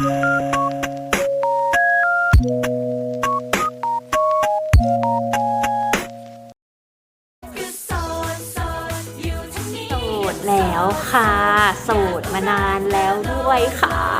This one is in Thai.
โสดแล้วค่ะโสดมานานแล้วด้วยค่ะ